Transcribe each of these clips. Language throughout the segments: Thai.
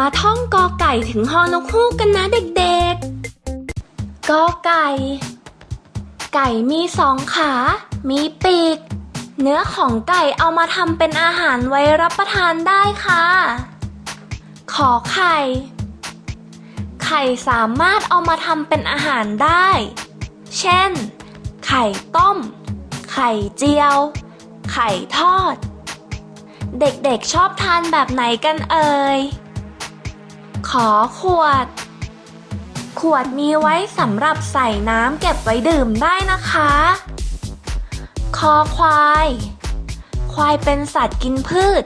มาท่องกอไก่ถึงฮอนกฮูกกันนะเด็กๆ กอไก่ ไก่มีสองขา มีปีก เนื้อของไก่เอามาทำเป็นอาหารไว้รับประทานได้ค่ะ ขอไข่ ไข่สามารถเอามาทำเป็นอาหารได้ เช่น ไข่ต้ม ไข่เจียว ไข่ทอด เด็กๆชอบทานแบบไหนกันเอ่ย ขอขวด ขวดมีไว้สำหรับใส่น้ำเก็บไว้ดื่มได้นะคะ คอควาย ควายเป็นสัตว์กินพืช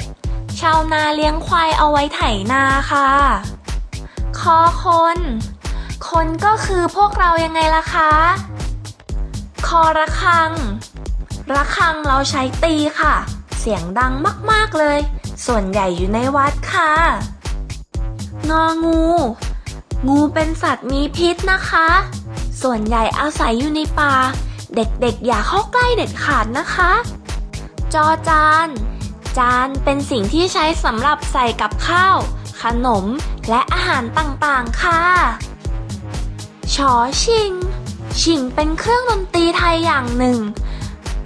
ชาวนาเลี้ยงควายเอาไว้ไถนาค่ะ คอคน คนก็คือพวกเรายังไงล่ะคะ คอระฆัง ระฆังเราใช้ตีค่ะ เสียงดังมากๆเลย ส่วนใหญ่อยู่ในวัดค่ะ งองู งูเป็นสัตว์มีพิษนะคะ ส่วนใหญ่อาศัยอยู่ในป่า เด็กๆ อย่าเข้าใกล้เด็ดขาดนะคะ จอจาน จานเป็นสิ่งที่ใช้สำหรับใส่กับข้าว ขนม และอาหารต่างๆ ค่ะ ชอชิง ชิงเป็นเครื่องดนตรีไทยอย่างหนึ่ง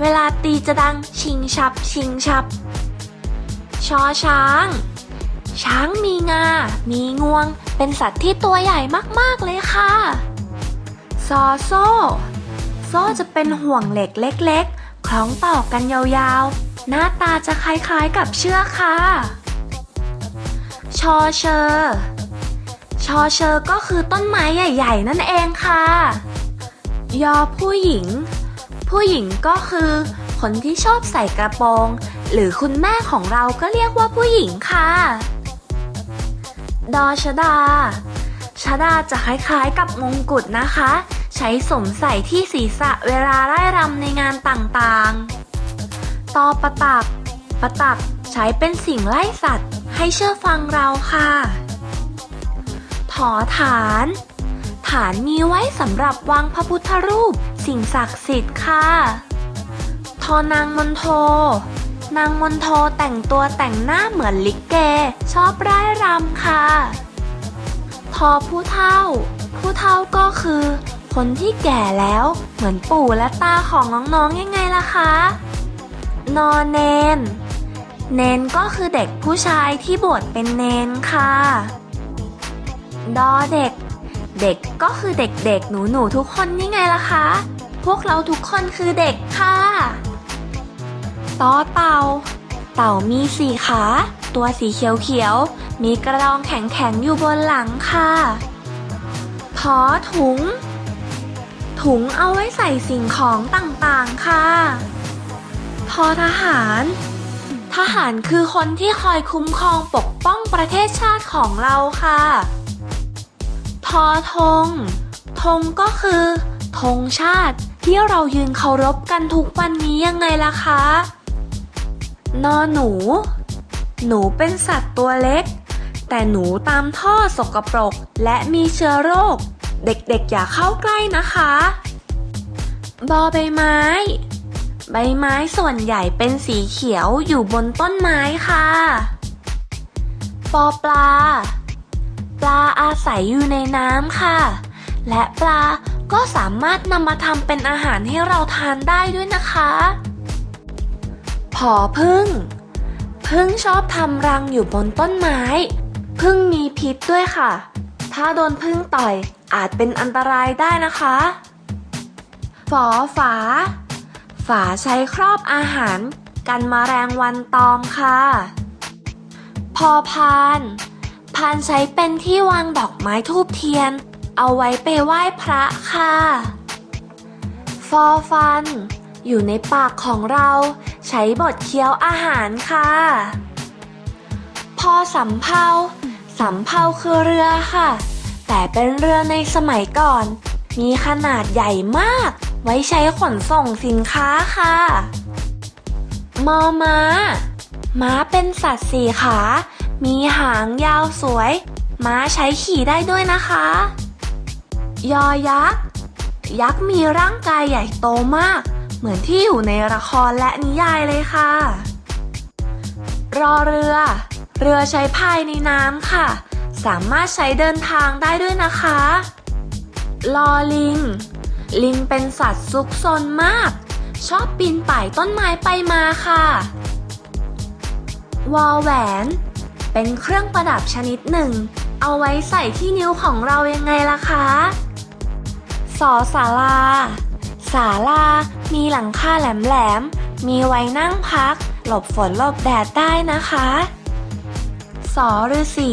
เวลาตีจะดังชิงชับ ชิงชับ ชอช้าง ช้างมีงา มีงวง เป็นสัตว์ที่ตัวใหญ่มากๆเลยค่ะ ซอโซ่ โซ่จะเป็นห่วงเหล็กเล็ก ๆ คล้องต่อกันยาวๆ หน้าตาจะคล้ายๆกับเชือกค่ะ ชอเชอร์ชอเชอร์ก็คือต้นไม้ใหญ่ๆ นั่นเองค่ะ ยอผู้หญิง ผู้หญิงก็คือคนที่ชอบใส่กระโปรง หรือคุณแม่ของเราก็เรียกว่าผู้หญิงค่ะ ดอชดาชดาจะคล้ายๆกับมงกุฎนะคะ ใช้สมใส่ที่ศีรษะเวลาไล่รำในงานต่างๆ ตอประตัก ประตักใช้เป็นสิ่งไล่สัตว์ ให้เชื่อฟังเราค่ะ ถอฐาน ฐานมีไว้สำหรับวางพระพุทธรูป สิ่งศักดิ์สิทธิ์ค่ะ ทอนางมนโท นางมนโทแต่งตัวแต่งหน้าเหมือนลิเก ชอบร่ายรำค่ะทอผู้เท่า ผู้เท่าก็คือ คนที่แก่แล้วเหมือนปู่และตาของน้องๆยังไงล่ะคะ นอเนน เนนก็คือเด็กผู้ชายที่บวชเป็นเนนค่ะ ดอเด็ก เด็กก็คือเด็กๆ หนูๆ ทุกคนนี่ไงล่ะคะ พวกเราทุกคนคือเด็กค่ะ ต่อเต่า เต่ามีสี่ขา ตัวสีเขียวๆ มีกระดองแข็งๆ อยู่บนหลังค่ะพอถุง ถุงเอาไว้ใส่สิ่งของต่างๆ ค่ะทอทหาร ทหารคือคนที่คอยคุ้มครองปกป้องประเทศชาติของเราค่ะทอธงธงก็คือธงชาติที่เรายืนเคารพกันทุกวันนี้ยังไงล่ะคะ นอหนู หนูเป็นสัตว์ตัวเล็ก แต่หนูตามท่อสกปรกและมีเชื้อโรค เด็กๆอย่าเข้าใกล้นะคะ บอใบไม้ ใบไม้ส่วนใหญ่เป็นสีเขียวอยู่บนต้นไม้ค่ะ ปอปลา ปลาอาศัยอยู่ในน้ำค่ะ และปลาก็สามารถนำมาทำเป็นอาหารให้เราทานได้ด้วยนะคะ ผอพึ่ง พึ่งชอบทำรังอยู่บนต้นไม้ พึ่งมีพิษด้วยค่ะ ถ้าโดนพึ่งต่อยอาจเป็นอันตรายได้นะคะฝอฝา ฝาใช้ครอบอาหาร กันมาแมลงวันตอมค่ะ พอพาน พานใช้เป็นที่วางดอกไม้ทูบเทียน เอาไว้ไปไหว้พระค่ะ ฟอฟัน อยู่ในปากของเรา ใช้บดเคี้ยวอาหารค่ะ พอสำเภาสำเภาคือเรือค่ะ แต่เป็นเรือในสมัยก่อน มีขนาดใหญ่มาก ไว้ใช้ขนส่งสินค้าค่ะมอม้า ม้าเป็นสัตว์สี่ขา มีหางยาวสวย ม้าใช้ขี่ได้ด้วยนะคะ ยอยักษ์ ยักษ์มีร่างกายใหญ่โตมาก เหมือนที่อยู่ในละครและนิยายเลยค่ะ รอเรือ เรือใช้พายในน้ำค่ะ สามารถใช้เดินทางได้ด้วยนะคะ ลอลิง ลิงเป็นสัตว์ซุกซนมาก ชอบปีนป่ายต้นไม้ไปมาค่ะ วอลแหวน เป็นเครื่องประดับชนิดหนึ่ง เอาไว้ใส่ที่นิ้วของเรายังไงล่ะคะสอศาลาศาลามีหลังคาแหลมๆ มีไว้นั่งพัก หลบฝนหลบแดดได้นะคะ สอฤาษี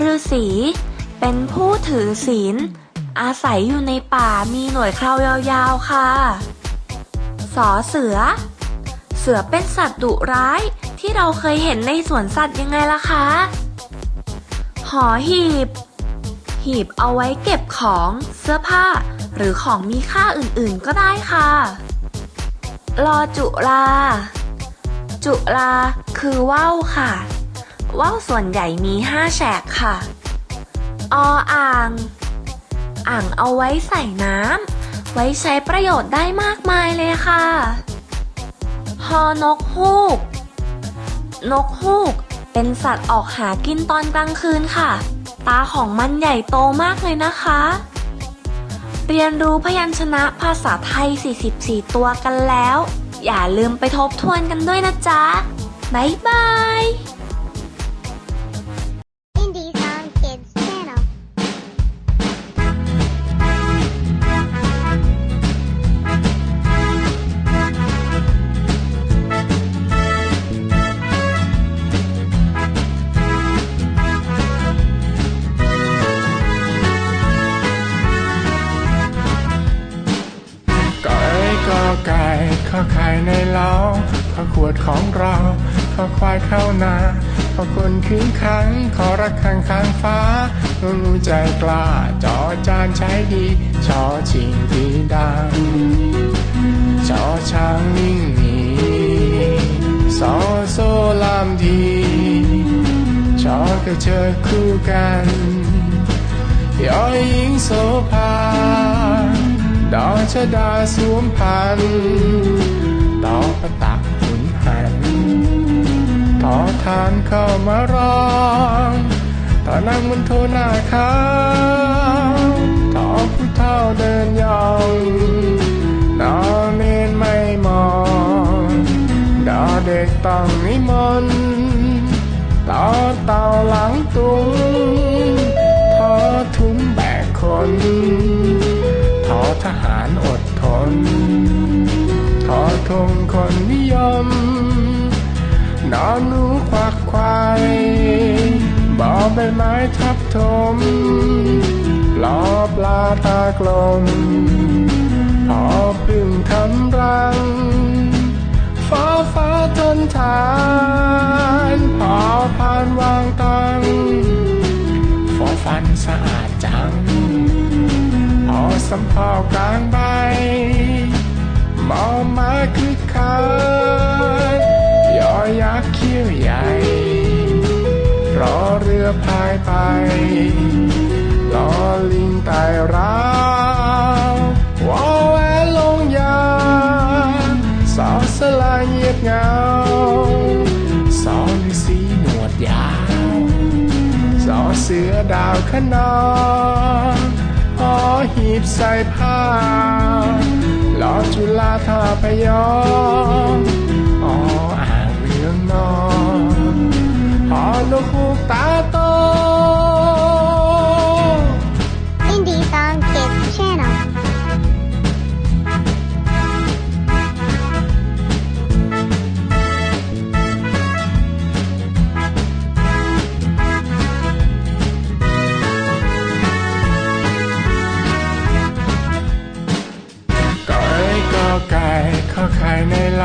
ฤาษีเป็นผู้ถือศีล อาศัยอยู่ในป่ามีหน่วยคราวยาวๆค่ะ สอเสือ เสือเป็นสัตว์ดุร้ายที่เราเคยเห็นในสวนสัตว์ยังไงล่ะคะ หอหีบ หีบเอาไว้เก็บของเสื้อผ้า หรือของมีค่าอื่นๆก็ได้ค่ะรอจุลา จุลาคือว่าวค่ะ ว่าวส่วนใหญ่มีห้าแฉกค่ะ ออ่าง อ่างเอาไว้ใส่น้ำ ไว้ใช้ประโยชน์ได้มากมายเลยค่ะ ฮอนกฮูก นกฮูกเป็นสัตว์ออกหากินตอนกลางคืนค่ะ ตาของมันใหญ่โตมากเลยนะคะ เรียนรู้พยัญชนะภาษาไทย 44 ตัวกันแล้ว อย่าลืมไปทบทวนกันด้วยนะจ๊ะ บ๊ายบาย วดของเราขอควายเข้านาขอคนขึ้นขัง ขอรักข้างข้างฟ้ารู้ใจกล้าจอจานใช้ดีชอชิงดีดังชอช้างนิ่งหนีสอโซลามทีชอกระเชอคู่กันยอหญิงโสภาดอกชะดาสวมพันธ์านเข้ามาร้องต่อนั่งบนโทหน้าขาวทอผู้เฒ่าเดินยองนอเนนไม่มองดอเด็กต้องนิมนต์ต่อเต่าหลังตุงทอทุ้มแบกคนทอทหารอดทนทอทงคนนิยม นอนหนูควักควายบอใบไม้ทับถมปลอปลาตากลมพอพึ่งทำรัง ฟ้าฟ้าทนทานพอผ่านวางตังฟอฟันสะอาดจังพอสำเภากลางใบมอง ราววอแหวนลงยา สาวสลายเงียบเงาสอนฤาษีหนวดยาวสอเสือดาวขนองหอหีบใส่ผ้าลอจุฬาท่าพยอมอ๋ออ่างเรืองนองหอนกฮูกตาโต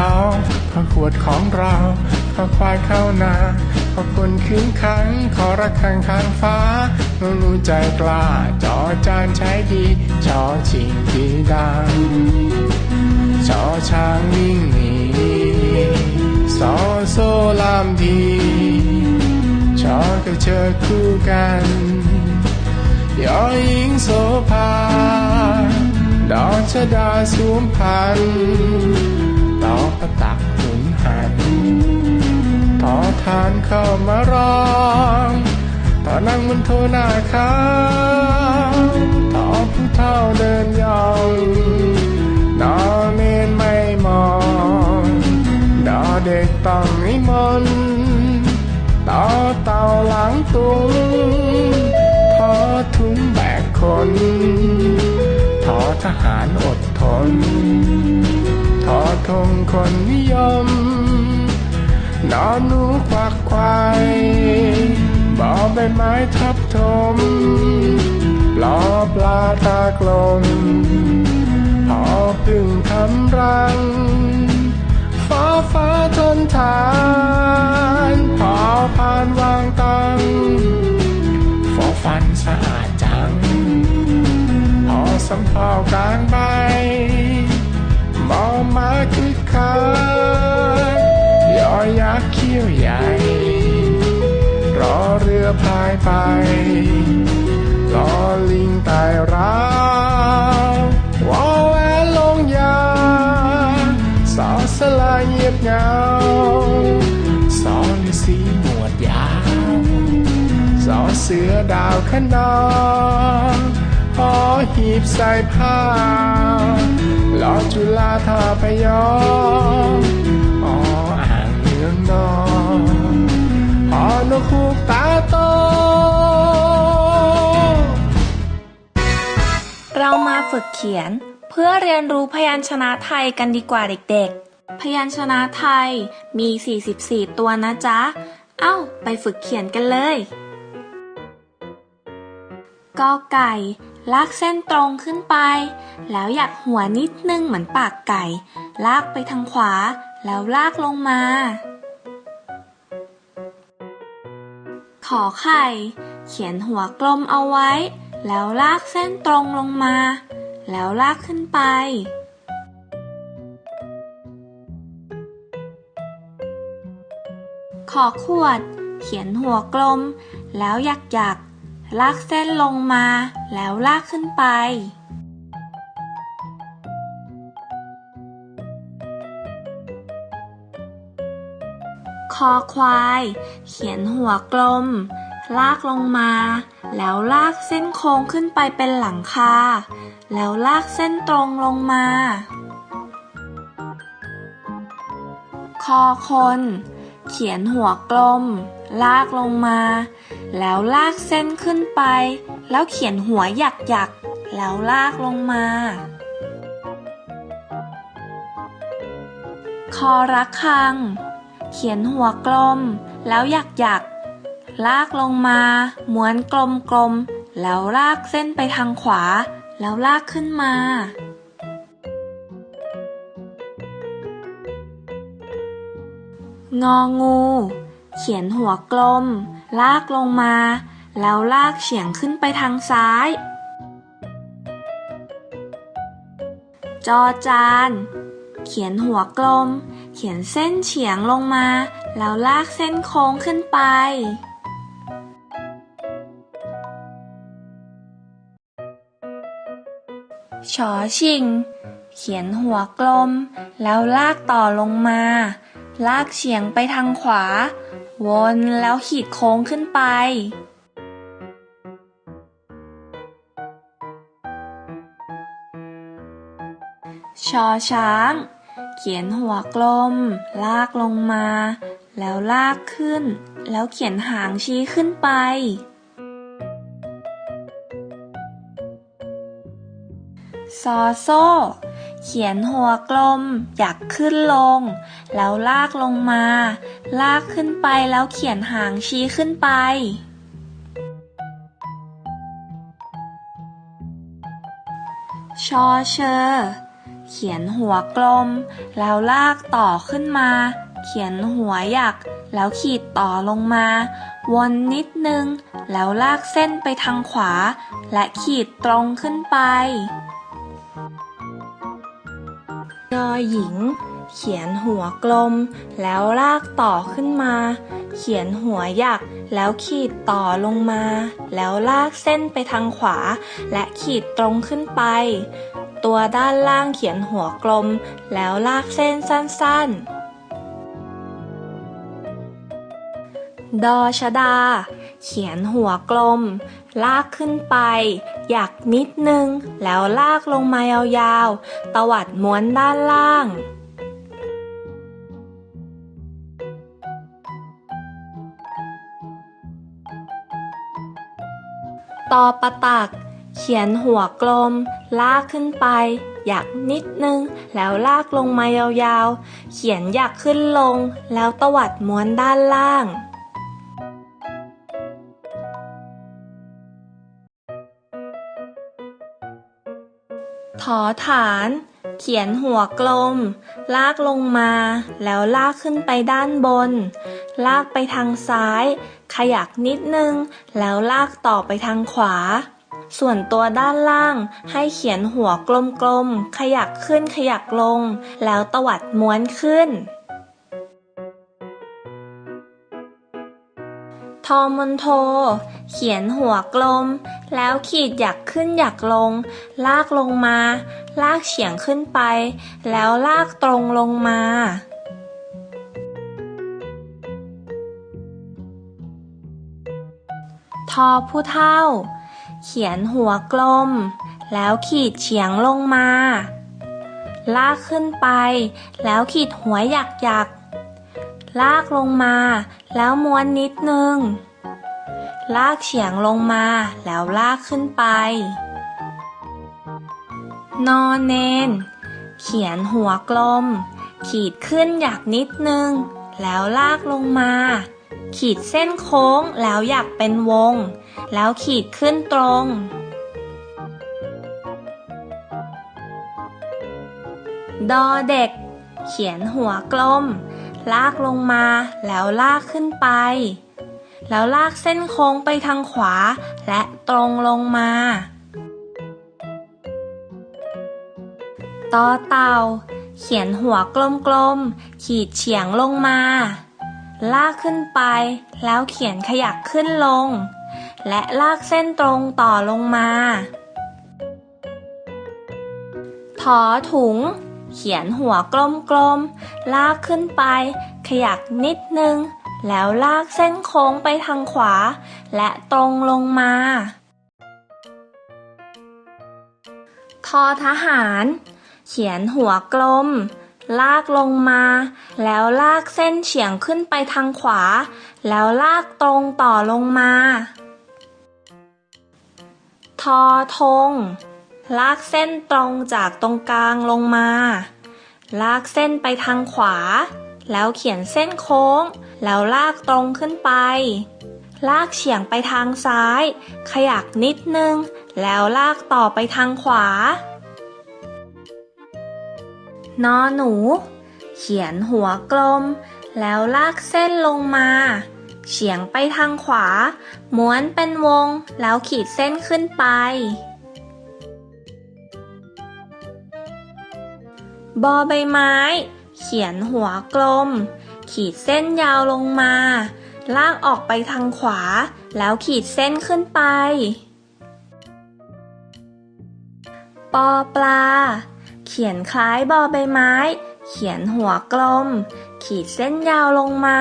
เล้าข้อขวดของเราข้อควายเข้านาข้อคนขึ้นขังขอรักข้างข้างฟ้ารู้ใจกล้าจอจานใช้ดีชอชิงดีดังชอช้างวิ่งหนีสอโซลามทีชอกระเชอคู่กันยอหญิงโสภาดอกชะดาสวมพัน ทานเข้ามาร้องต่อนั่งบนโทหน้าขาวต่อผู้เฒ่าเดินยองนอเนนไม่มองดอเด็กต้องนิมนต์ต่อเต่าหลังตุงพอถุงแบกคนทอทหารอดทนทอทงคนนิยม นอนหนูควักควายบอใบไม้ทับถมปลอปลาตากลมพอพึ่งทำรัง ฟ้าฟ้าทนทานพอผ่านวางตังฟอฟันสะอาดจัง พอสำเภากลางใบมอมาคึกคัก ยอยักษ์เขี้ยวใหญ่ รอเรือพายไปรอลิงไต่ราววอแหวนลงยาสอสลายเงียบเงาสอฤาษีหนวดยาวสอเสือดาวขนองหอหีบใส่ผ้าลอจุฬาท่าพยอมอ๋ออ่าง นอหอนกฮูกตาโต เรามาฝึกเขียน เพื่อเรียนรู้พยัญชนะไทยกันดีกว่าเด็กๆ พยัญชนะไทยมี 44 ตัวนะจ๊ะ เอ้า ไปฝึกเขียนกันเลยกอไก่ลากเส้นตรงขึ้นไป แล้วอยากหัวนิดนึงเหมือนปากไก่ ลากไปทางขวา แล้วลากลงมา ขอไข่ เขียนหัวกลมเอาไว้ แล้วลากเส้นตรงลงมา แล้วลากขึ้นไป ขอขวด เขียนหัวกลม แล้วหยักหยักลากเส้นลงมา แล้วลากขึ้นไป คอควาย เขียนหัวกลม ลากลงมา แล้วลากเส้นโค้งขึ้นไปเป็นหลังคา แล้วลากเส้นตรงลงมา คอคน เขียนหัวกลม ลากลงมา แล้วลากเส้นขึ้นไป แล้วเขียนหัวหยักหยักแล้วลากลงมา คอระฆัง เขียนหัวกลม แล้วหยักหยักลากลงมาม้วนกลมกลมๆแล้วลากเส้นไปทางขวา แล้วลากขึ้นมา งองู เขียนหัวกลม ลากลงมา แล้วลากเฉียงขึ้นไปทางซ้าย จอจาน เขียนหัวกลม เขียนเส้นเฉียงลงมา แล้วลากเส้นโค้งขึ้นไป ชอชิง เขียนหัวกลม แล้วลากต่อลงมา ลากเฉียงไปทางขวา วนแล้วขีดโค้งขึ้นไปชอช้าง ขียนหัวกลม ลากลงมา แล้วลากขึ้น แล้วเขียนหางชี้ขึ้นไป ซอโซ เขียนหัวกลม อยากขึ้นลง แล้วลากลงมา ลากขึ้นไปแล้วเขียนหางชี้ขึ้นไปชอเชอ เขียนหัวกลม แล้วลากต่อขึ้นมา เขียนหัวหยัก แล้วขีดต่อลงมา วนนิดนึง แล้วลากเส้นไปทางขวา และขีดตรงขึ้นไปยอหญิง เขียนหัวกลม แล้วลากต่อขึ้นมา เขียนหัวหยัก แล้วขีดต่อลงมา แล้วลากเส้นไปทางขวา และขีดตรงขึ้นไป ตัวด้านล่างเขียนหัวกลม แล้วลากเส้นสั้นๆ ดอชดา เขียนหัวกลม ลากขึ้นไป อยากนิดนึง แล้วลากลงมายาวๆ ตวัดม้วนด้านล่างตอประตัก เขียนหัวกลม ลากขึ้นไป อยากนิดนึง แล้วลากลงมายาวๆ เขียนอยากขึ้นลง แล้วตวัดม้วนด้านล่าง ถอฐาน เขียนหัวกลม ลากลงมา แล้วลากขึ้นไปด้านบน ลากไปทางซ้าย ขยักนิดนึง แล้วลากต่อไปทางขวา ส่วนตัวด้านล่าง ให้เขียนหัวกลมๆ ขยักขึ้นขยักลง แล้วตวัดม้วนขึ้น ทอมนโท เขียนหัวกลม แล้วขีดหยักขึ้นหยักลง ลากลงมา ลากเฉียงขึ้นไป แล้วลากตรงลงมาทอผู้เท่า เขียนหัวกลม แล้วขีดเฉียงลงมา ลากขึ้นไป แล้วขีดหัวหยักหยักลากลงมา แล้วม้วนนิดนึง ลากเฉียงลงมา แล้วลากขึ้นไป นอนเนน เขียนหัวกลม ขีดขึ้นหยักนิดนึง แล้วลากลงมา ขีดเส้นโค้งแล้วอยากเป็นวง แล้วขีดขึ้นตรง ดอเด็ก เขียนหัวกลม ลากลงมาแล้วลากขึ้นไป แล้วลากเส้นโค้งไปทางขวา และตรงลงมาต่อเต่า เขียนหัวกลมๆ ขีดเฉียงลงมา ลากขึ้นไป แล้วเขียนขยักขึ้นลง และลากเส้นตรงต่อลงมาถอถุง เขียนหัวกลมๆ ลากขึ้นไป ขยักนิดนึง แล้วลากเส้นโค้งไปทางขวา และตรงลงมาทอทหาร เขียนหัวกลม ลากลงมา แล้วลากเส้นเฉียงขึ้นไปทางขวา แล้วลากตรงต่อลงมา ทอธงลากเส้นตรงจากตรงกลางลงมา ลากเส้นไปทางขวา แล้วเขียนเส้นโค้ง แล้วลากตรงขึ้นไป ลากเฉียงไปทางซ้าย ขยักนิดนึง แล้วลากต่อไปทางขวา นอหนู เขียนหัวกลม แล้วลากเส้นลงมา เฉียงไปทางขวา ม้วนเป็นวง แล้วขีดเส้นขึ้นไป บอใบไม้ เขียนหัวกลม ขีดเส้นยาวลงมา ลากออกไปทางขวา แล้วขีดเส้นขึ้นไป ปอปลา ขียนคล้ายบอใบไม้ เขียนหัวกลม ขีดเส้นยาวลงมา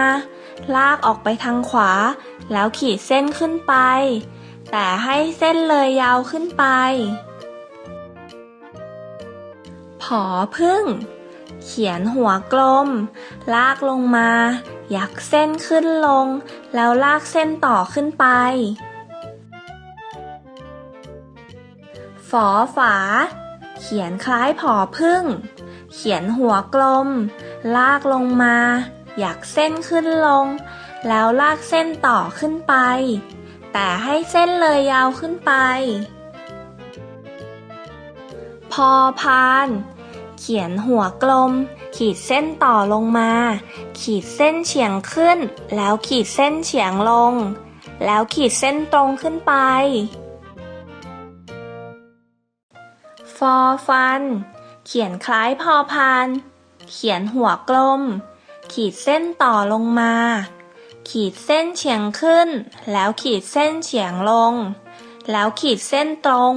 ลากออกไปทางขวา แล้วขีดเส้นขึ้นไป แต่ให้เส้นเลยยาวขึ้นไป ผอพึ่ง เขียนหัวกลม ลากลงมา ยักเส้นขึ้นลง แล้วลากเส้นต่อขึ้นไปฝอฝา เขียนคล้ายผอพึ่ง เขียนหัวกลม ลากลงมา อยากเส้นขึ้นลง แล้วลากเส้นต่อขึ้นไป แต่ให้เส้นเลยยาวขึ้นไป พอพาน เขียนหัวกลม ขีดเส้นต่อลงมา ขีดเส้นเฉียงขึ้น แล้วขีดเส้นเฉียงลง แล้วขีดเส้นตรงขึ้นไป ฟอฟัน เขียนคล้ายพอพาน เขียนหัวกลม ขีดเส้นต่อลงมา ขีดเส้นเฉียงขึ้น แล้วขีดเส้นเฉียงลง แล้วขีดเส้นตรง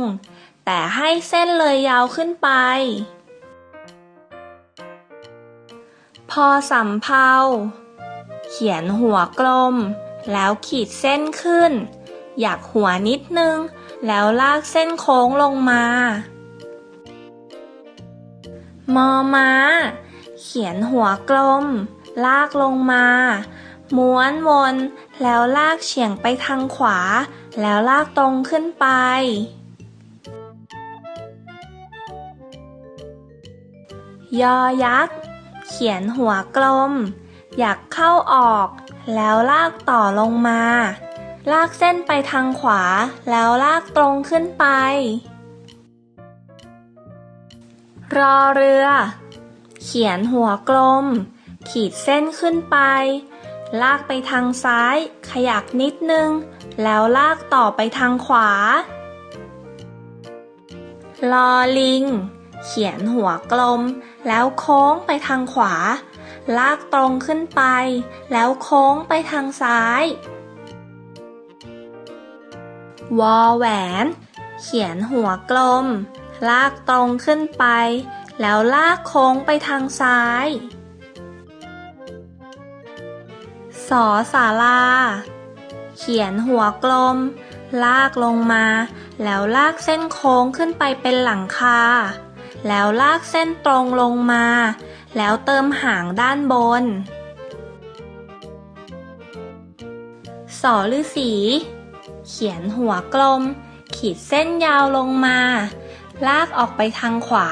แต่ให้เส้นเลยยาวขึ้นไป พอสำเพาเขียนหัวกลม แล้วขีดเส้นขึ้น อยากหัวนิดนึง แล้วลากเส้นโค้งลงมา มอมาเขียนหัวกลม ลากลงมา ม้วนวน แล้วลากเฉียงไปทางขวา แล้วลากตรงขึ้นไป ยอยักษ์ เขียนหัวกลม อยากเข้าออก แล้วลากต่อลงมา ลากเส้นไปทางขวา แล้วลากตรงขึ้นไป รอเรือ เขียนหัวกลม ขีดเส้นขึ้นไป ลากไปทางซ้าย ขยักนิดนึง แล้วลากต่อไปทางขวา ลอลิง เขียนหัวกลม แล้วโค้งไปทางขวา ลากตรงขึ้นไป แล้วโค้งไปทางซ้าย วอแหวน เขียนหัวกลม ลากตรงขึ้นไป แล้วลากโค้งไปทางซ้าย สอสาลา เขียนหัวกลม ลากลงมา แล้วลากเส้นโค้งขึ้นไปเป็นหลังคา แล้วลากเส้นตรงลงมา แล้วเติมหางด้านบน สอฤาษีเขียนหัวกลม ขีดเส้นยาวลงมา ลากออกไปทางขวา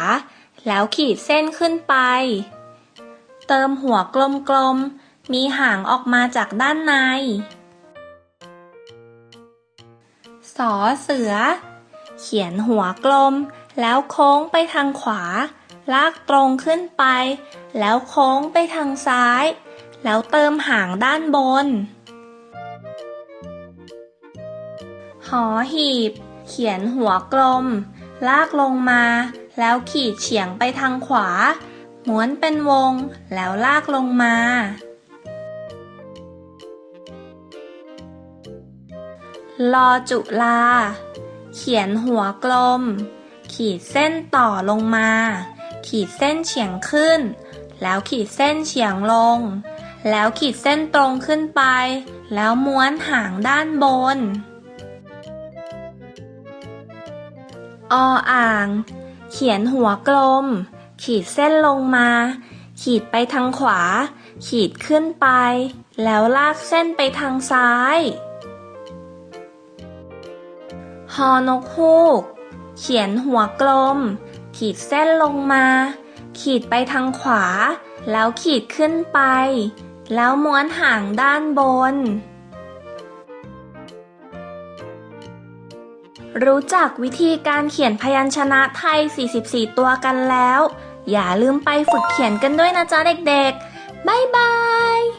แล้วขีดเส้นขึ้นไป เติมหัวกลมๆ มีหางออกมาจากด้านใน สอเสือ เขียนหัวกลม แล้วโค้งไปทางขวา ลากตรงขึ้นไป แล้วโค้งไปทางซ้าย แล้วเติมหางด้านบน หอหีบ เขียนหัวกลม ลากลงมา แล้วขีดเฉียงไปทางขวา ม้วนเป็นวง แล้วลากลงมา ลอจุลา เขียนหัวกลม ขีดเส้นต่อลงมา ขีดเส้นเฉียงขึ้น แล้วขีดเส้นเฉียงลง แล้วขีดเส้นตรงขึ้นไป แล้วม้วนหางด้านบน ออ่าง เขียนหัวกลม ขีดเส้นลงมา ขีดไปทางขวา ขีดขึ้นไป แล้วลากเส้นไปทางซ้ายฮอนกฮูก เขียนหัวกลม ขีดเส้นลงมา ขีดไปทางขวา แล้วขีดขึ้นไป แล้วม้วนหางด้านบน รู้จักวิธีการเขียนพยัญชนะไทย 44 ตัวกันแล้ว อย่าลืมไปฝึกเขียนกันด้วยนะจ๊ะเด็กๆ บ๊ายบาย